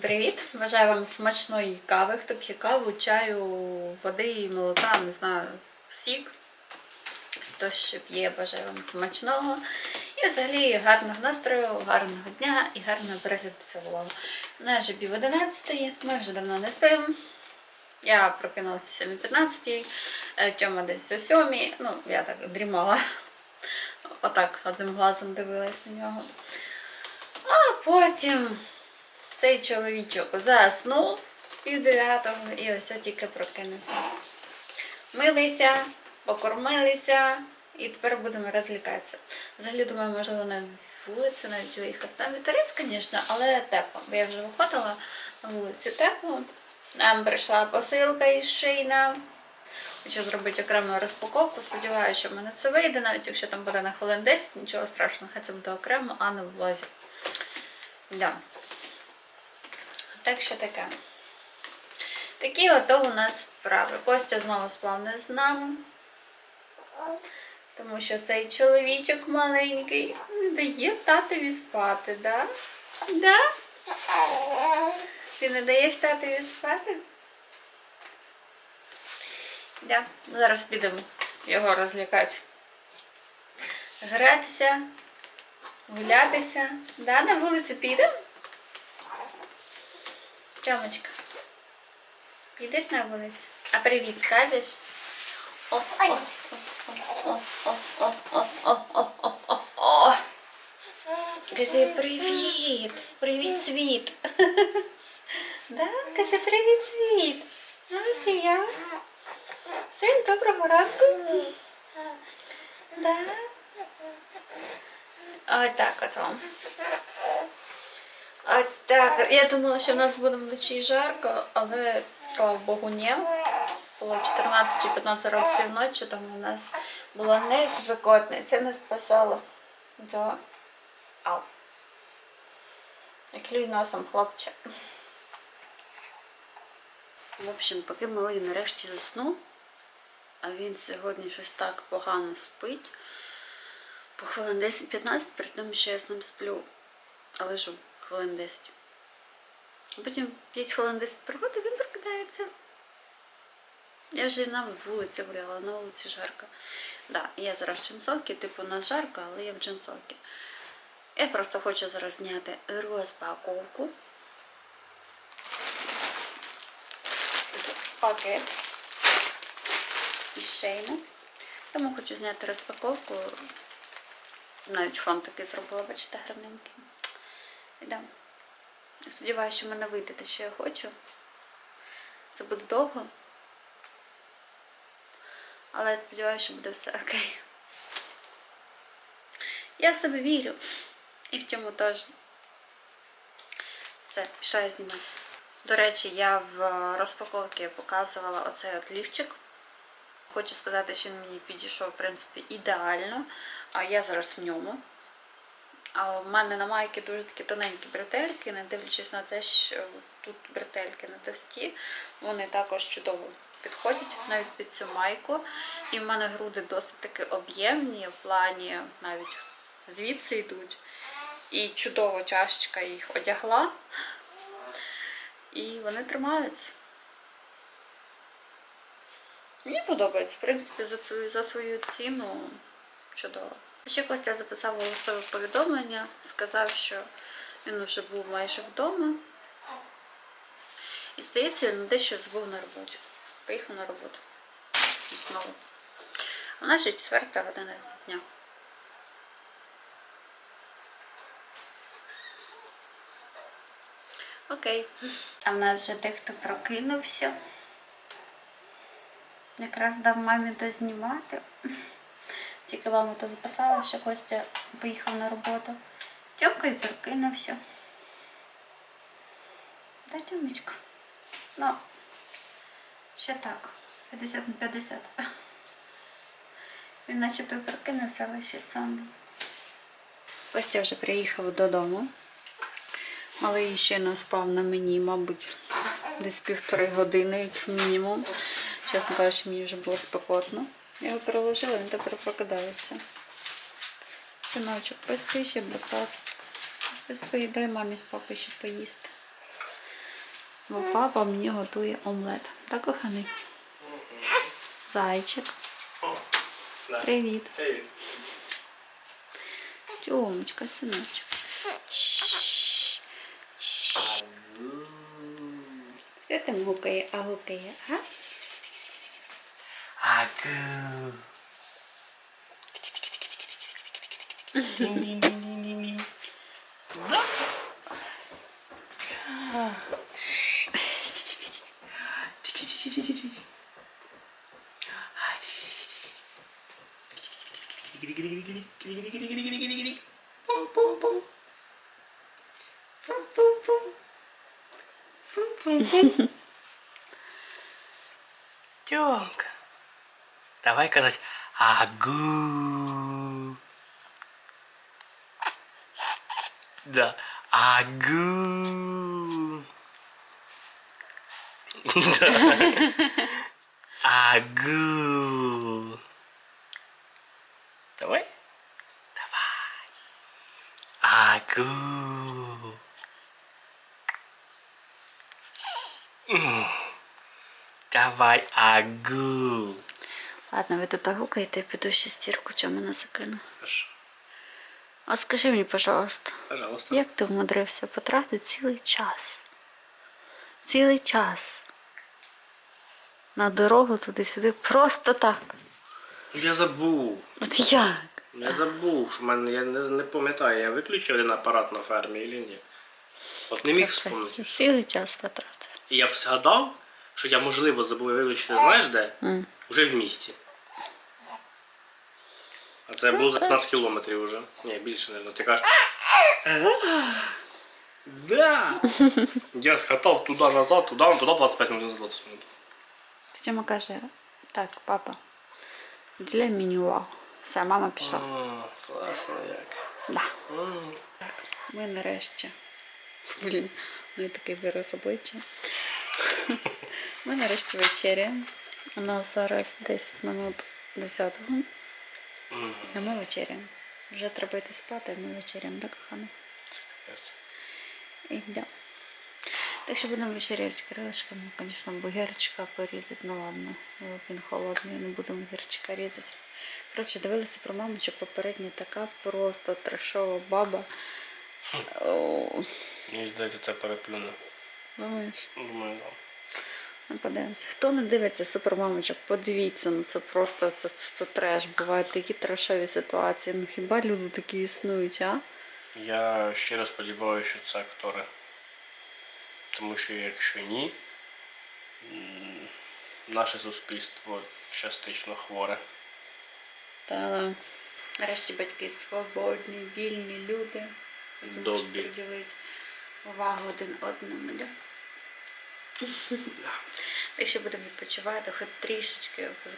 Привіт! Бажаю вам смачної кави. Хто п'є каву, чаю, води, молока, не знаю, сік. Хто що п'є, бажаю вам смачного. І взагалі гарного настрою, гарного дня і гарного перегляду цього влогу. Пів 11, ми вже давно не спимо. Я прокинулася о 7.15, е, Тьома десь о 7, ну, я так дрімала. Отак одним глазом дивилась на нього. А потім цей чоловічок заснув пів дев'ятого і ось тільки прокинувся. Милися, покормилися і тепер будемо розлікатися. Взагалі, думаю, можливо, на вулицю навіть виїхати. Там вітерець, звісно, але тепло. Бо я вже виходила на вулиці тепло. Нам прийшла посилка із шийна. Хочу зробити окрему розпаковку. Сподіваюся, що в мене це вийде, навіть якщо там буде на хвилин 10, нічого страшного, хай це буде окремо, а не в влозі. Да. Так що таке. Такі ото у нас справи. Костя знову спав не з нами. Тому що цей чоловічок маленький не дає татові спати, да? Да? Ти не даєш татові спати? Да. Зараз підемо його розлякати. Гратися, гулятися. Да, на вулицю підемо? Тьомочка, підеш на вулицю? А привіт скажеш? О, о, о, Кажи привіт, привіт, світ. Да? Кажи привіт, світ. Ось і я. Всім доброго ранку. Да? Ось так от вам. А так, я думала, що в нас буде вночі жарко, але слава Богу, ні. Було 14 чи 15 років ночі, тому у нас було неспекотно. І це нас спасало. Да. Ау. Клюй носом, хлопче. В общем, поки малий нарешті заснув, а він сьогодні щось так погано спить. По хвилин 10-15 перед тим, що я з ним сплю. А лежу хвилин 10. Потім 5 хвилин 10 проходить, він прокидається. Я вже на вулиці гуляла, на вулиці жарко. Да, я зараз в джинсовці, типу на жарко, але я в джинсовці. Я просто хочу зараз зняти розпаковку. Пакет із шейну. Тому хочу зняти розпаковку. Навіть фон такий зробила, бачите, гарненький. Ідемо. Сподіваюся, що в мене вийде те, що я хочу. Це буде довго. Але я сподіваюся, що буде все окей. Я в себе вірю. І в цьому теж. Все, пішла я знімати. До речі, я в розпаковці показувала оцей от лівчик. Хочу сказати, що він мені підійшов, в принципі, ідеально. А я зараз в ньому. А в мене на майки дуже такі тоненькі бретельки, не дивлячись на те, що тут бретельки не товсті, вони також чудово підходять навіть під цю майку. І в мене груди досить таки об'ємні, в плані навіть звідси йдуть. І чудово чашечка їх одягла. І вони тримаються. Мені подобається, в принципі, за свою, за свою ціну чудово. Ще Костя записав голосове повідомлення, сказав, що він вже був майже вдома. І здається, він дещо забув на роботі. Поїхав на роботу. І знову. В нас ще четверта година дня. Окей. А в нас вже дехто прокинувся. Якраз дав мамі дознімати. Тільки мама то записала, що Костя поїхав на роботу. Тьомка і прокинувся. Да, Тьомечка? Ну, ще так. 50 на 50. Він начебто прокинувся, але ще сам. Костя вже приїхав додому. Малий ще не спав на мені, мабуть, десь півтори години, як мінімум. Чесно кажучи, мені вже було спекотно. Я його переложила, він тепер прокидається. Синочок, поспи ще, будь ласка. Поспи, дай мамі з папою ще поїсти. Бо папа мені готує омлет. Так, коханий? Зайчик. Привіт. Тьомочка, синочок. Хто там гукає, а гукає, а? Агу. Тёмка. Давай казать агу. Да. Агу. Агу. Давай. Давай. Агу. Давай агу. Ладно, ви тут гукаєте, я піду ще стірку чому закину. Хорошо. А скажи мені, пожалуйста, Пожалуйста. як ти вмудрився потратити цілий час? Цілий час. На дорогу туди-сюди просто так. Я забув. От як? Я забув, що в мене я не, не пам'ятаю, я виключив один апарат на фермі чи ні. От не міг Це вспомнити. Цілий час потратив. І я згадав, що я можливо забув виключити, знаєш де? М. Уже в місті. А це було за 15 кілометрів вже. Ні, більше, не Ти кажеш. Да. Я скатав туди назад, туди, туди 25 минут назад 20 минут. Тьома каже, так, папа, для увагу. Все, мама пішла. О, класно як. Да. Так, ми нарешті. Блін, у неї такий вираз обличчя. Ми нарешті вечеряємо. У нас зараз 10 минут 10 М. а ми вечеряємо. Вже треба йти спати, а ми вечеряємо, так, кохана? І йдемо. Так що будемо вечеряти крилишками, звісно, бо гірчика порізати, ну ладно, він холодний, не будемо гірчика різати. Коротше, дивилися про мамочок попередньо така просто трешова баба. О, Мені здається, це переплюне. Думаєш? Думаю, да. Ну, подивимося. Хто не дивиться супермамочок, подивіться, ну це просто це, це, це треш. Бувають такі трешові ситуації. Ну хіба люди такі існують, а? Я щиро сподіваюся, що це актори. Тому що якщо ні, наше суспільство частично хворе. Та нарешті батьки свободні, вільні люди, Добрі. Увагу один одному. Да? Так що будемо відпочивати, хоч трішечки, вс-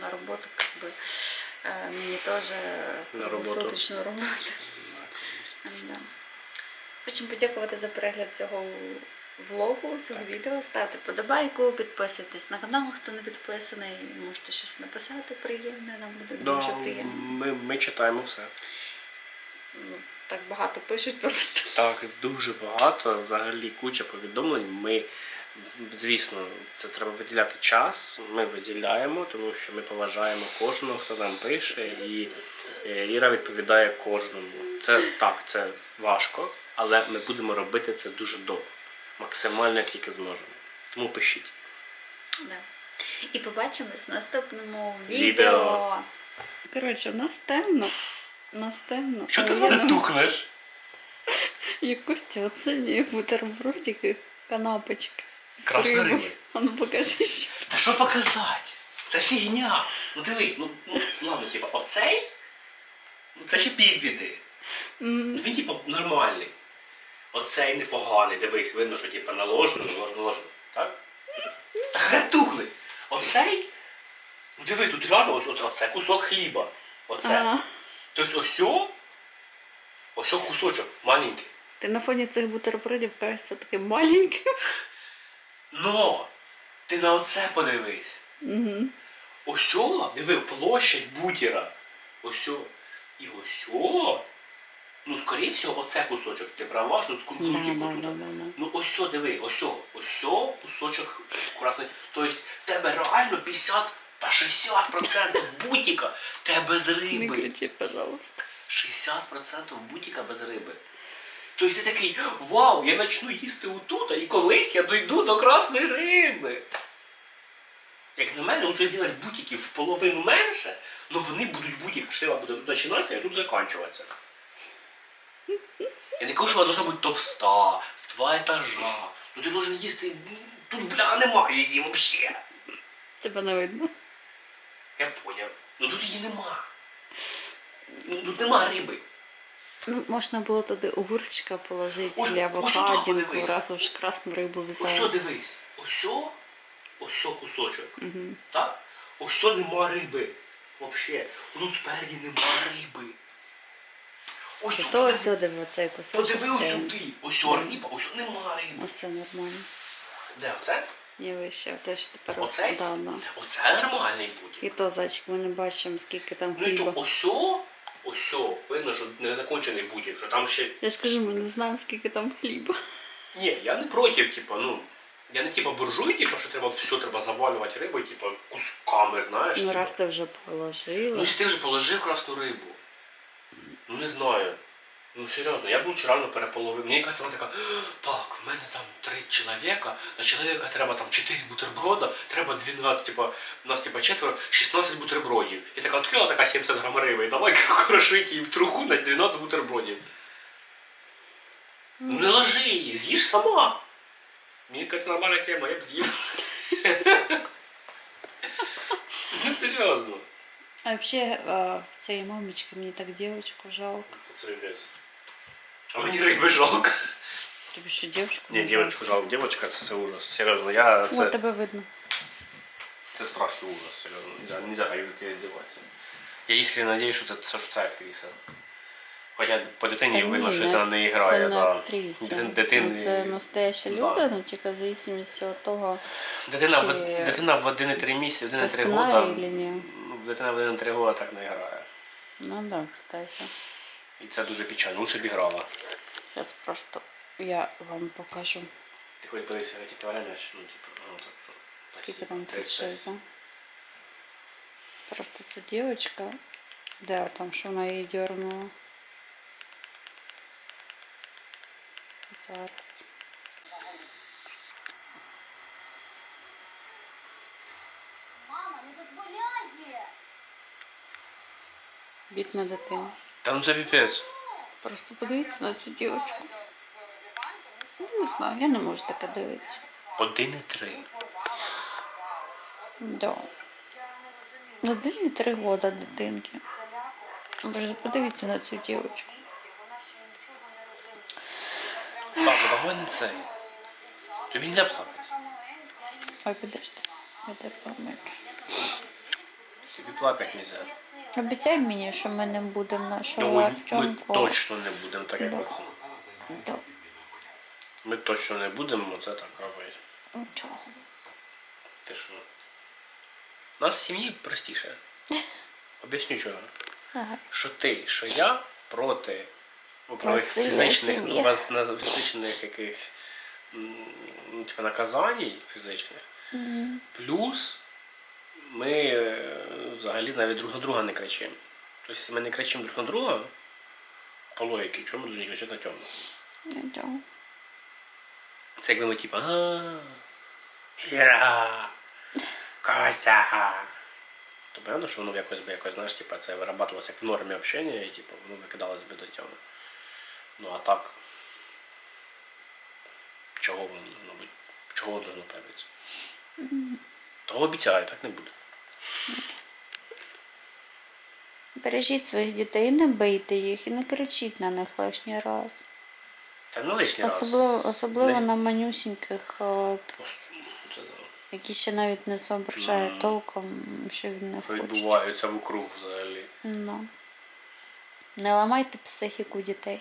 на роботу, как би, е, мені теж роботу. круглосуточну роботу. Да. Хочемо подякувати за перегляд цього влогу, цього відео. Ставте подобайку, підписуйтесь на канал, хто не підписаний. Можете щось написати приємне, нам буде Да, дуже приємно. ми, ми читаємо все. Ну, Так багато пишуть просто. Так, дуже багато, взагалі куча повідомлень. Ми, звісно, це треба виділяти час. Ми виділяємо, тому що ми поважаємо кожного, хто нам пише, і е, Іра відповідає кожному. Це так, це важко, але ми будемо робити це дуже довго, максимально як тільки зможемо. Тому пишіть. Да. І побачимось в наступному Відео. відео. Коротше, у нас темно. У нас. Що ти з мене нам- тухнеш? І Костя оцінює бутербродики, канапочки. з риба. А ну покажи ще. Та що показати? Це фігня. Ну диви, ну, ну ладно, типа, оцей? Ну це ще півбіди. М, Він типа нормальний. Оцей непоганий, дивись, видно, що типа наложено, наложено, наложено. Так? Та хретухли. Оцей? Ну диви, тут реально ось оце, оце кусок хліба. Оце. Ага. Тобто ось, ось кусочок маленький. Ти на фоні цих бутербродів кажешся таким маленьким. Но! Ти на оце подивись. Угу. Осьо, диви, площадь бутера. Осьо. І осьо. Ну, скоріше всього, оце кусочок. Ти права, що тут Да, круті да, тут. да, да, да. Ну осьо, диви, осьо, осьо, кусочок красний. Тобто в тебе реально 50 та 60% бутіка тебе без Не риби. кричи, пожалуйста. 60% бутіка без риби. Тобто ти такий, вау, я почну їсти отут, і колись я дойду до красної риби. Як на мене, лучше зробити бутиків в половину менше, але вони будуть бутик, шива буде тут починатися, а тут закінчуватися. Я не кажу, що вона бути товста, в два етажа. Ну ти должен їсти. ну, Тут бляха немає її взагалі. Тебе не видно. Я поняв. Ну тут її нема. Ну тут нема риби. Ну, можна було туди огурчика положити Ось- для авокадінку, подивись. раз уж красну рибу Ось взяли. дивись. Ось ось кусочок. Угу. Так? Ось нема риби. Вообще. Тут спереді нема риби. Ось То подиви- ось в оцей кусочок. Подиви ось сюди. Ось риба, ось нема риби. Ось це нормально. Де оце? Я вище, те, що тепер Оцей? Да, да. Оце нормальний І то, зайчик, ми не бачимо, скільки там Ну і то хліба. ось, ось, видно, що не закончений бутик, що там ще Я ж кажу, ми не знаємо, скільки там хліба. Ні, я не проти, типу, ну. Я не типу буржуй, типу, що треба все треба завалювати рибою, типу, кусками, знаєш. Ну типу. раз ти вже Ну, положила. якщо ти вже положив красну рибу. Ну не знаю. Ну серйозно, я б лучше реально переполовив. Мені кажеться, вона така, так, в мене там три чоловіка, на чоловіка треба там 4 бутерброда, треба 12, типа, у нас типа четверо, 16 бутербродів. І така відкрила така 70 грам риби, і давай крошить її в труху на 12 бутербродів. Ну не ложи її, з'їж сама. Мені кажеться, нормальна тема, я б з'їв. Ну серйозно. А взагалі в цієї мамочки мені так дівчинку жалко. Це цвинець. А мені риби жалко. Тобі що дівчинку? Ні, не жалко? дівчинку жалко. Дівчинка це, це ужас. Серйозно, я О, це, тебе видно. це страх і ужас, серйозно. Нельзя, нельзя так здіватися. Я іскренне надіюсь, що це, що це актриса. Хоча по дитині Та видно, що не- вона не грає. Це не актриса. Дитин, дитин, Ну, Це настояща Да. люди, ну в зависимості від того, дитина, в, дитина в 1,3 місяці, це 1,3 сценарій года. чи ні. Дитина в 1,3 года так не грає. Ну да, кстати. І це дуже печально. Лучше б грала. Зараз просто я вам покажу. Ти хоч подивися, яке время, ну, типу, ну, так, що, Скільки там 36. 36, да? Просто це дівчинка. Де там, що вона її дернула? Зараз. Мама, не дозволяє! Бідна дитина. Та ну це піпець. Просто подивіться на цю дівчинку. Ну, не знаю, я не можу таке дивитися. 1,3. Да. Один і три года дитинки. Боже, подивіться на цю дівчинку. Так, давай не. Тобі не плакати. Ой, подожди. Я тебе помочу. Тобі плакати не можна. Обіцяй мені, що ми не будемо Ну, нашого ми, ми Артемку. точно не будемо так, як Да. оце. Да. Ми точно не будемо це так робити. Нічого. Ти що? У нас в сім'ї простіше. Об'ясню чого. Ага. Що ти, що я проти оправих Насилля в фізичних, сім'ї. у вас на фізичних якихось м, ну, типу, наказань фізичних. Плюс ми взагалі навіть друг на друга не кричимо. Тобто, ми не кричимо друг на друга, по логіки, чому ми дуже кричати на темно? Нічого. Це якби ми типу, а Іра, Костя. То певно, що воно якось би якось, знаєш, типу, це вирабатувалося як в нормі общення, і типу, воно викидалось би до теми. Ну а так. Чого воно, мабуть, чого воно должно появитися? Того обіцяю, так не буде. Бережіть своїх дітей, не бийте їх і не кричіть на них лишній раз. Та не лишній раз. Особливо, особливо Не- на манюсіньких, от, які ще навіть не соображає mm. толком, що він не хоче. відбувається вокруг взагалі. Ну. Не ламайте психіку дітей.